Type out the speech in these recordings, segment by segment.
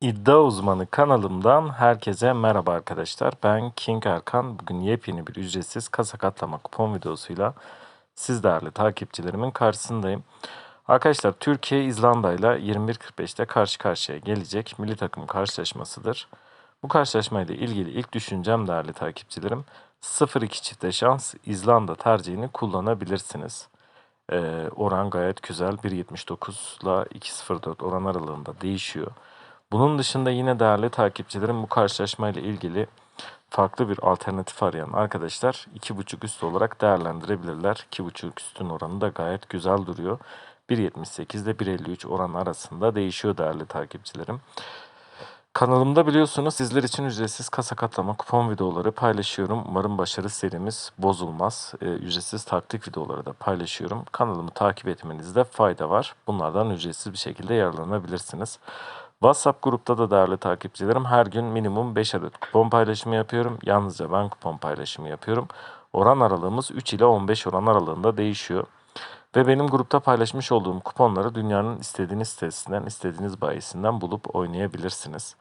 İddia Uzmanı kanalımdan herkese merhaba arkadaşlar. Ben King Erkan. Bugün yepyeni bir ücretsiz kasa katlama kupon videosuyla siz değerli takipçilerimin karşısındayım. Arkadaşlar Türkiye İzlanda ile 21.45'te karşı karşıya gelecek milli takım karşılaşmasıdır. Bu karşılaşmayla ilgili ilk düşüncem değerli takipçilerim 0-2 çifte şans İzlanda tercihini kullanabilirsiniz. Ee, oran gayet güzel 1.79 ile 2.04 oran aralığında değişiyor. Bunun dışında yine değerli takipçilerim bu karşılaşmayla ilgili farklı bir alternatif arayan arkadaşlar 2.5 üst olarak değerlendirebilirler. 2.5 üstün oranı da gayet güzel duruyor. 1.78 ile 1.53 oran arasında değişiyor değerli takipçilerim. Kanalımda biliyorsunuz sizler için ücretsiz kasa katlama kupon videoları paylaşıyorum. Umarım başarı serimiz bozulmaz. Ee, ücretsiz taktik videoları da paylaşıyorum. Kanalımı takip etmenizde fayda var. Bunlardan ücretsiz bir şekilde yararlanabilirsiniz. WhatsApp grupta da değerli takipçilerim her gün minimum 5 adet kupon paylaşımı yapıyorum. Yalnızca ben kupon paylaşımı yapıyorum. Oran aralığımız 3 ile 15 oran aralığında değişiyor. Ve benim grupta paylaşmış olduğum kuponları dünyanın istediğiniz sitesinden, istediğiniz bayisinden bulup oynayabilirsiniz.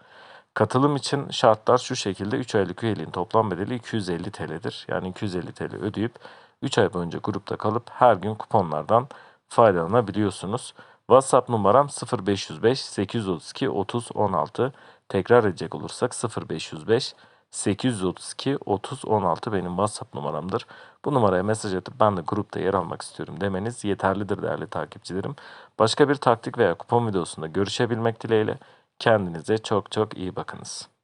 Katılım için şartlar şu şekilde 3 aylık üyeliğin toplam bedeli 250 TL'dir. Yani 250 TL ödeyip 3 ay boyunca grupta kalıp her gün kuponlardan faydalanabiliyorsunuz. WhatsApp numaram 0505 832 30 16. Tekrar edecek olursak 0505 832 30 16 benim WhatsApp numaramdır. Bu numaraya mesaj atıp ben de grupta yer almak istiyorum demeniz yeterlidir değerli takipçilerim. Başka bir taktik veya kupon videosunda görüşebilmek dileğiyle kendinize çok çok iyi bakınız.